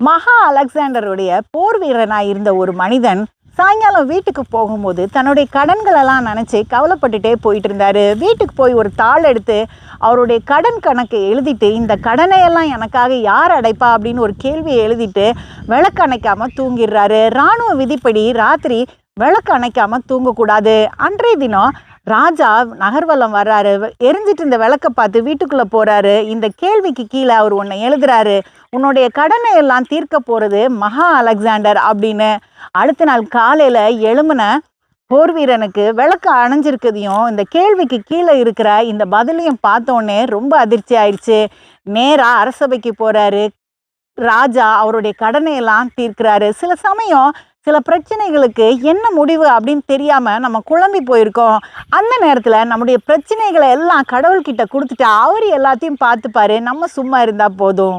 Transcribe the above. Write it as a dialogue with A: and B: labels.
A: மகா அலெக்சாண்டருடைய போர் வீரனாக இருந்த ஒரு மனிதன் சாயங்காலம் வீட்டுக்கு போகும்போது தன்னுடைய கடன்களெல்லாம் நினச்சி கவலைப்பட்டுட்டே போயிட்டு இருந்தாரு வீட்டுக்கு போய் ஒரு தாள் எடுத்து அவருடைய கடன் கணக்கை எழுதிட்டு இந்த கடனையெல்லாம் எனக்காக யார் அடைப்பா? அப்படின்னு ஒரு கேள்வியை எழுதிட்டு விளக்கு அணைக்காமல் தூங்கிடுறாரு. இராணுவ விதிப்படி ராத்திரி விளக்கு அணைக்காமல் தூங்கக்கூடாது. அன்றைய தினம் ராஜா நகர்வலம் வர்றாரு. எரிஞ்சிட்டு இந்த விளக்கை பார்த்து வீட்டுக்குள்ளே போகிறாரு இந்த கேள்விக்கு கீழே அவர் ஒன்று எழுதுறாரு. உன்னுடைய கடனை எல்லாம் தீர்க்க போகிறது மகா அலெக்சாண்டர் அப்படின்னு அடுத்த நாள் காலையில் எழுமுன போர் வீரனுக்கு விளக்கு அணைஞ்சிருக்கதையும் இந்த கேள்விக்கு கீழே இருக்கிற இந்த பதிலையும் பார்த்தோன்னே ரொம்ப அதிர்ச்சி ஆயிடுச்சு. நேராக அரசபைக்கு போகிறாரு ராஜா அவருடைய கடனை எல்லாம் தீர்க்கிறாரு. சில சமயம் சில பிரச்சனைகளுக்கு என்ன முடிவு அப்படின்னு தெரியாமல் நம்ம குழம்பி போயிருக்கோம். அந்த நேரத்தில் நம்முடைய பிரச்சனைகளை எல்லாம் கடவுள்கிட்ட கொடுத்துட்டு அவர் எல்லாத்தையும் பார்த்துப்பாரு. நம்ம சும்மா இருந்தால் போதும்.